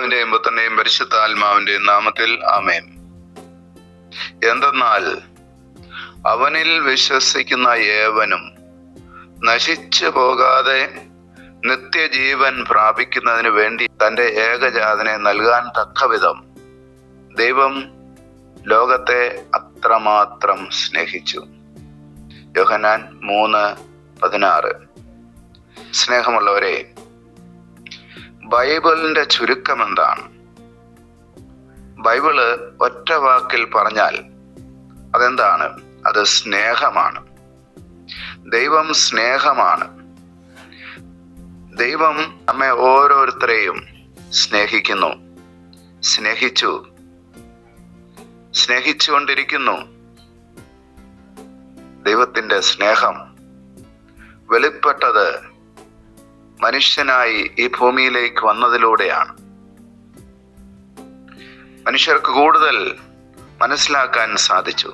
പിതാവിന്റെയും പുത്രന്റെയും പരിശുദ്ധ ആത്മാവിന്റെയും നാമത്തിൽ ആമേൻ. എന്തെന്നാൽ അവനിൽ വിശ്വസിക്കുന്ന ഏവനും നശിച്ചു പോകാതെ നിത്യജീവൻ പ്രാപിക്കുന്നതിന് വേണ്ടി തന്റെ ഏകജാതനെ നൽകാൻ തക്കവിധം ദൈവം ലോകത്തെ അത്രമാത്രം സ്നേഹിച്ചു. യോഹനാൻ മൂന്ന് പതിനാറ്. സ്നേഹമുള്ളവരെ ബൈബിളിന്റെ ചുരുക്കം എന്താണ് ബൈബിൾ ഒറ്റ വാക്കിൽ പറഞ്ഞാൽ അതെന്താണ്? അത് സ്നേഹമാണ്. ദൈവം സ്നേഹമാണ്. ദൈവം നമ്മെ ഓരോരുത്തരെയും സ്നേഹിക്കുന്നു. സ്നേഹിച്ചു. സ്നേഹിച്ചുകൊണ്ടിരിക്കുന്നു. ദൈവത്തിന്റെ സ്നേഹം വെളിപ്പെട്ടത് മനുഷ്യനായി ഈ ഭൂമിയിലേക്ക് വന്നതിലൂടെയാണ്. മനുഷ്യർക്ക് കൂടുതൽ മനസ്സിലാക്കാൻ സാധിച്ചു.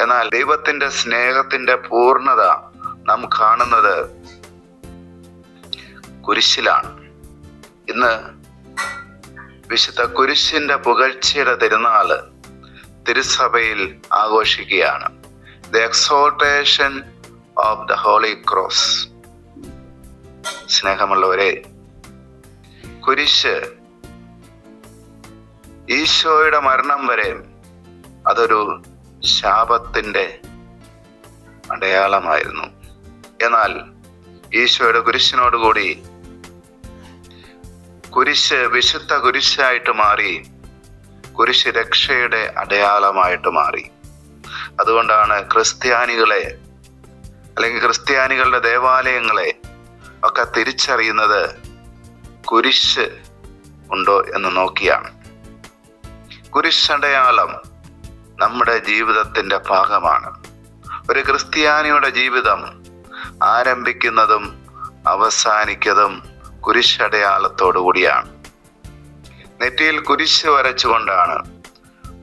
എന്നാൽ ദൈവത്തിന്റെ സ്നേഹത്തിന്റെ പൂർണത നാം കാണുന്നത് കുരിശിലാണ്. ഇന്ന് വിശുദ്ധ കുരിശിന്റെ പുകഴ്ചയുടെ തിരുനാൾ തിരുസഭയിൽ ആഘോഷിക്കുകയാണ്. The exaltation of the holy cross സ്നേഹമുള്ളവരെ കുരിശ്. ഈശോയുടെ മരണം വരെ അതൊരു ശാപത്തിന്റെ അടയാളമായിരുന്നു. എന്നാൽ ഈശോയുടെ കുരിശിനോടുകൂടി കുരിശ് വിശുദ്ധ കുരിശായിട്ട് മാറി കുരിശ് രക്ഷയുടെ അടയാളമായിട്ട് മാറി. അതുകൊണ്ടാണ് ക്രിസ്ത്യാനികളെ അല്ലെങ്കിൽ ക്രിസ്ത്യാനികളുടെ ദേവാലയങ്ങളെ ഒക്കെ തിരിച്ചറിയുന്നത് കുരിശ് ഉണ്ടോ എന്ന് നോക്കിയാണ്. കുരിശടയാളം നമ്മുടെ ജീവിതത്തിന്റെ ഭാഗമാണ്. ഒരു ക്രിസ്ത്യാനിയുടെ ജീവിതം ആരംഭിക്കുന്നതും അവസാനിക്കുന്നതും കുരിശടയാളത്തോടു കൂടിയാണ്. നെറ്റിയിൽ കുരിശ് വരച്ചുകൊണ്ടാണ്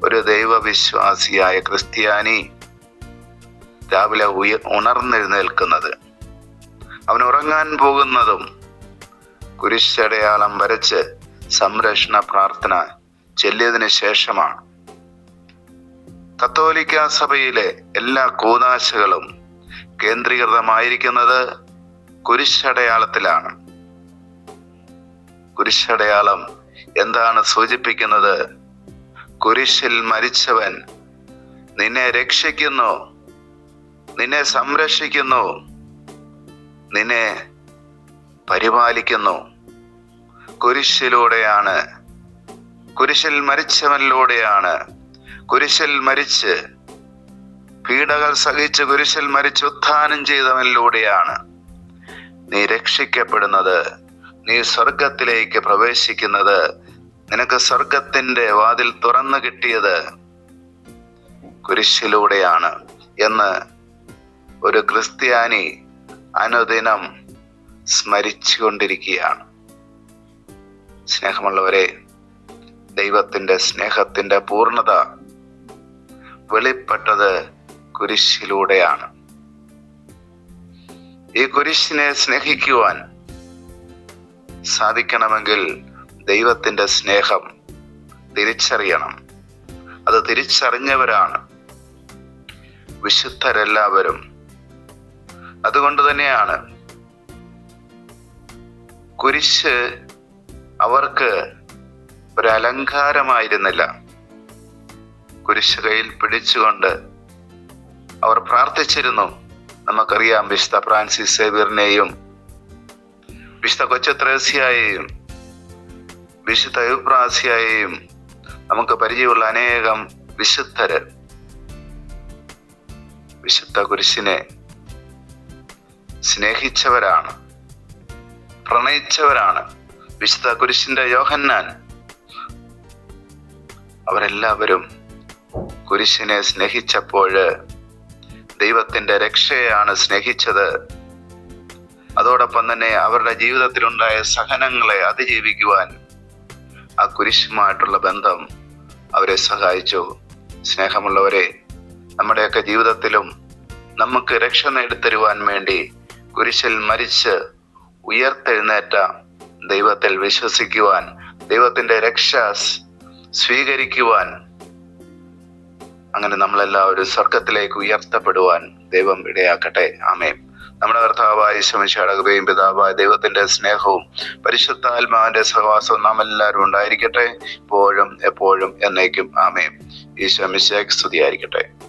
ഒരു ദൈവവിശ്വാസിയായ ക്രിസ്ത്യാനി രാവിലെ ഉയ ഉണർന്നെഴുന്നേൽക്കുന്നത്. അവൻ ഉറങ്ങാൻ പോകുന്നതും കുരിശടയാളം വരച്ച് സംരക്ഷണ പ്രാർത്ഥന ചൊല്ലിയതിനു ശേഷമാണ്. കത്തോലിക്ക സഭയിലെ എല്ലാ കൂതാശകളും കേന്ദ്രീകൃതമായിരിക്കുന്നത് കുരിശടയാളത്തിലാണ്. കുരിശടയാളം എന്താണ് സൂചിപ്പിക്കുന്നത്? കുരിശിൽ മരിച്ചവൻ നിന്നെ രക്ഷിക്കുന്നു നിന്നെ സംരക്ഷിക്കുന്നു നിന്നെ പരിപാലിക്കുന്നു. കുരിശിലൂടെയാണ്. കുരിശിൽ മരിച്ചവനിലൂടെയാണ്. കുരിശിൽ മരിച്ച് പീഡകൾ സഹിച്ച് കുരിശിൽ മരിച്ച് ഉത്ഥാനം ചെയ്തവനിലൂടെയാണ് നീ രക്ഷിക്കപ്പെടുന്നത്. നീ സ്വർഗത്തിലേക്ക് പ്രവേശിക്കുന്നത്. നിനക്ക് സ്വർഗത്തിന്റെ വാതിൽ തുറന്നു കിട്ടിയത് കുരിശിലൂടെയാണ് എന്ന് ഒരു ക്രിസ്ത്യാനി അനുദിനം സ്മരിച്ചുകൊണ്ടിരിക്കുകയാണ്. സ്നേഹമുള്ളവരെ ദൈവത്തിന്റെ സ്നേഹത്തിന്റെ പൂർണത വെളിപ്പെട്ടത് കുരിശിലൂടെയാണ്. ഈ കുരിശിനെ സ്നേഹിക്കുവാൻ സാധിക്കണമെങ്കിൽ ദൈവത്തിന്റെ സ്നേഹം തിരിച്ചറിയണം. അത് തിരിച്ചറിഞ്ഞവരാണ് വിശുദ്ധരെല്ലാവരും. അതുകൊണ്ട് തന്നെയാണ്. കുരിശ് അവർക്ക് ഒരു അലങ്കാരമായിരുന്നില്ല കുരിശ് കയ്യിൽ പിടിച്ചുകൊണ്ട് അവർ പ്രാർത്ഥിച്ചിരുന്നു. നമുക്കറിയാം വിശുദ്ധ ഫ്രാൻസിസ് സേവിയറിനെയും വിശുദ്ധ കൊച്ചത്രേസ്യായെയും വിശുദ്ധ യുപ്രാസിയായെയും നമുക്ക് പരിചയമുള്ള അനേകം വിശുദ്ധര് വിശുദ്ധ കുരിശിനെ സ്നേഹിച്ചവരാണ്. പ്രണയിച്ചവരാണ്. വിശുദ്ധ കുരിശിന്റെ യോഹന്നാൻ. അവരെല്ലാവരും കുരിശിനെ സ്നേഹിച്ചപ്പോൾ ദൈവത്തിന്റെ രക്ഷയാണ് സ്നേഹിച്ചത്. അതോടൊപ്പം തന്നെ അവരുടെ ജീവിതത്തിലുണ്ടായ സഹനങ്ങളെ അതിജീവിക്കുവാൻ ആ കുരിശുമായിട്ടുള്ള ബന്ധം അവരെ സഹായിച്ചു. സ്നേഹമുള്ളവരെ നമ്മുടെയൊക്കെ ജീവിതത്തിലും നമുക്ക് രക്ഷ നേടിത്തരുവാൻ വേണ്ടി കുരിശിൽ മരിച്ച് ഉയർത്തെഴുന്നേറ്റ ദൈവത്തിൽ വിശ്വസിക്കുവാൻ ദൈവത്തിന്റെ രക്ഷ സ്വീകരിക്കുവാൻ അങ്ങനെ നമ്മളെല്ലാവരും സ്വർഗത്തിലേക്ക് ഉയർത്തപ്പെടുവാൻ ദൈവം ഇടയാക്കട്ടെ. ആമേൻ. നമ്മുടെ കർത്താവായ ശമിഷടകതയും പിതാവായ ദൈവത്തിന്റെ സ്നേഹവും പരിശുദ്ധാത്മാവിന്റെ സഹവാസവും നാം എല്ലാവരും ഉണ്ടായിരിക്കട്ടെ. എപ്പോഴും എപ്പോഴും എന്നേക്കും. ആമേൻ. ഈ മിശേക്ക് സ്തുതിയായിരിക്കട്ടെ.